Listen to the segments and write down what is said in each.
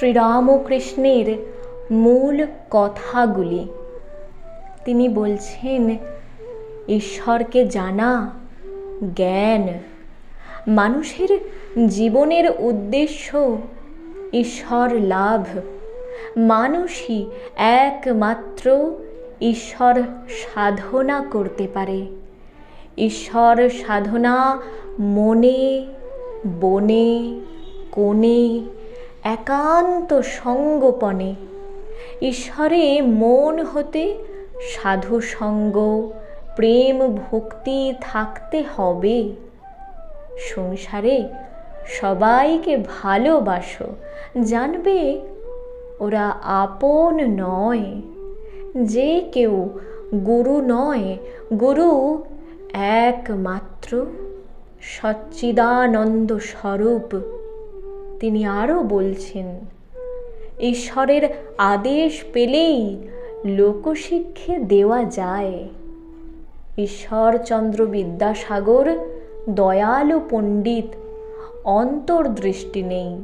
শ্রীরামকৃষ্ণের মূল কথাগুলি। তিনি বলছেন, ঈশ্বরকে জানা, জ্ঞান, মানুষের জীবনের উদ্দেশ্য ঈশ্বর লাভ। মানুষই একমাত্র ঈশ্বর সাধনা করতে পারে। ঈশ্বর সাধনা মনে, বনে, কোণে একান্ত সঙ্গোপনে ঈশ্বরে মন হতে সাধু সঙ্গ প্রেম ভক্তি থাকতে হবে। সংসারে সবাইকে ভালোবাসো, জানবে ওরা আপন নয়। যে কেউ গুরু নয়, গুরু একমাত্র সচ্চিদানন্দ স্বরূপ। তিনি আরও বলছেন, ঈশ্বরের আদেশ পেলেই লোকশিক্ষে দেওয়া যায়। ঈশ্বরচন্দ্র বিদ্যাসাগর, দয়ালু পণ্ডিত, অন্তর্দৃষ্টি নেই।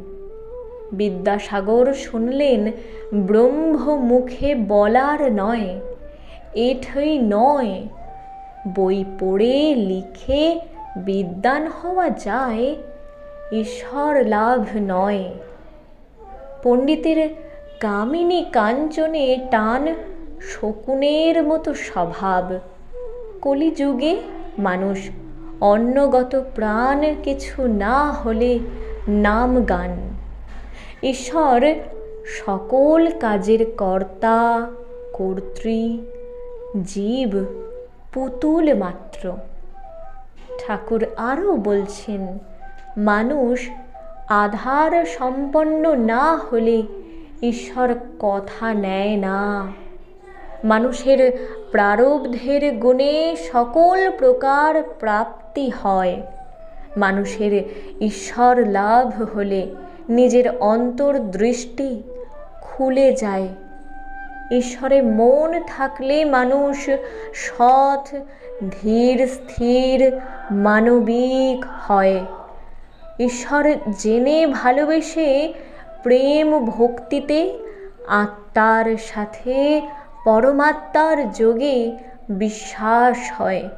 বিদ্যাসাগর শুনলেন ব্রহ্ম মুখে বলার নয়, এঠই নয়, বই পড়ে লিখে বিদ্যান হওয়া যায়। ঈশ্বর লাভ নয়। পণ্ডিতের কামিনী কাঞ্চনে টান শকুনের মতো স্বভাব। কলিযুগে মানুষ অন্নগত প্রাণ কিছু না হলে নাম গান। ঈশ্বর সকল কাজের কর্তা, কর্ত্রী, জীব, পুতুল মাত্র। ঠাকুর আরও বলছেন মানুষ আধার সম্পন্ন না হলে ঈশ্বর কথা নেয় না। মানুষের প্রারব্ধের গুণে সকল প্রকার প্রাপ্তি হয়। মানুষের ঈশ্বর লাভ হলে নিজের অন্তর্দৃষ্টি খুলে যায়। ঈশ্বরে মন থাকলে মানুষ সৎ, ধীর, স্থির, মানবিক হয়। ঈশ্বর জেনে ভালোবেসে প্রেম ভক্তিতে, আত্মার সাথে, পরমাত্মার যোগে বিশ্বাস হয়।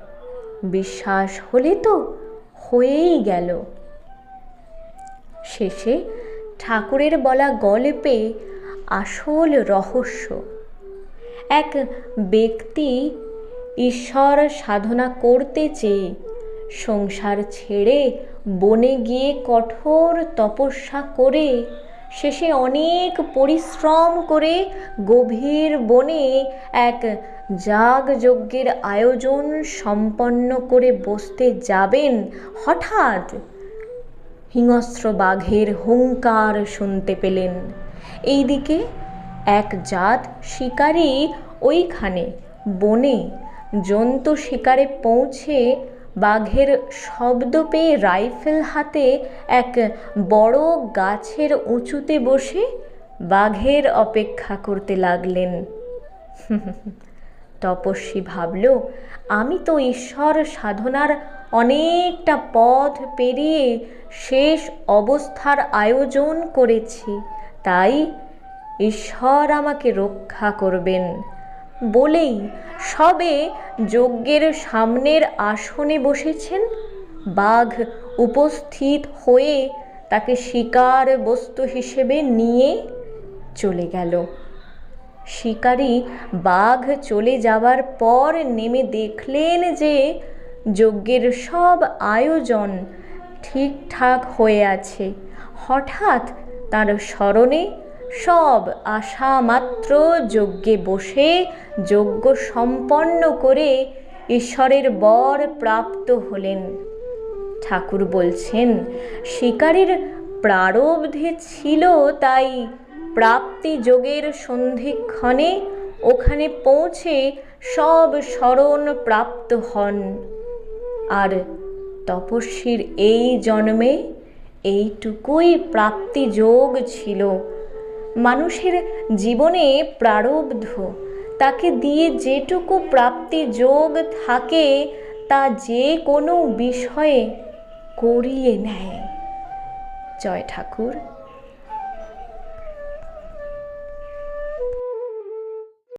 বিশ্বাস হলে তো হয়েই গেল। শেষে ঠাকুরের বলা গল্পে আসল রহস্য। এক ব্যক্তি ঈশ্বর সাধনা করতে চেয়ে সংসার ছেড়ে বনে গিয়ে কঠোর তপস্যা করে শেষে অনেক পরিশ্রম করে গভীর বনে এক যাগযজ্ঞের আয়োজন সম্পন্ন করে বসতে যাবেন। হঠাৎ হিংস্র বাঘের হুঙ্কার শুনতে পেলেন। এইদিকে এক জাত শিকারী ওইখানে বনে জন্তু শিকারে পৌঁছে বাঘের শব্দ পেয়ে রাইফেল হাতে এক বড় গাছের উঁচুতে বসে বাঘের অপেক্ষা করতে লাগলেন। তপস্বী ভাবল, আমি তো ঈশ্বর সাধনার অনেকটা পথ পেরিয়ে শেষ অবস্থার আয়োজন করেছি, তাই ঈশ্বর আমাকে রক্ষা করবেন। বলেই সবে যজ্ঞের সামনের আসনে বসেছেন। বাঘ উপস্থিত হয়ে তাকে শিকার বস্তু হিসেবে নিয়ে চলে গেল। শিকারী বাঘ চলে যাওয়ার পর নেমে দেখলেন যে যজ্ঞের সব আয়োজন ঠিকঠাক হয়ে আছে। হঠাৎ তার স্মরণে সব আশা মাত্র যজ্ঞে বসে যজ্ঞ সম্পন্ন করে ঈশ্বরের বর প্রাপ্ত হলেন। ঠাকুর বলছেন, শিকারীর প্রারব্ধে ছিল তাই প্রাপ্তি যোগের সন্ধিক্ষণে ওখানে পৌঁছে সব স্মরণ প্রাপ্ত হন। আর তপস্বীর এই জন্মে এইটুকুই প্রাপ্তি যোগ ছিল। মানুষের জীবনে প্রারব্ধ। তাকে দিয়ে যেটুকু প্রাপ্তি যোগ থাকে, তা যে কোনো বিষয়ে করিয়ে নেয়। জয় ঠাকুর।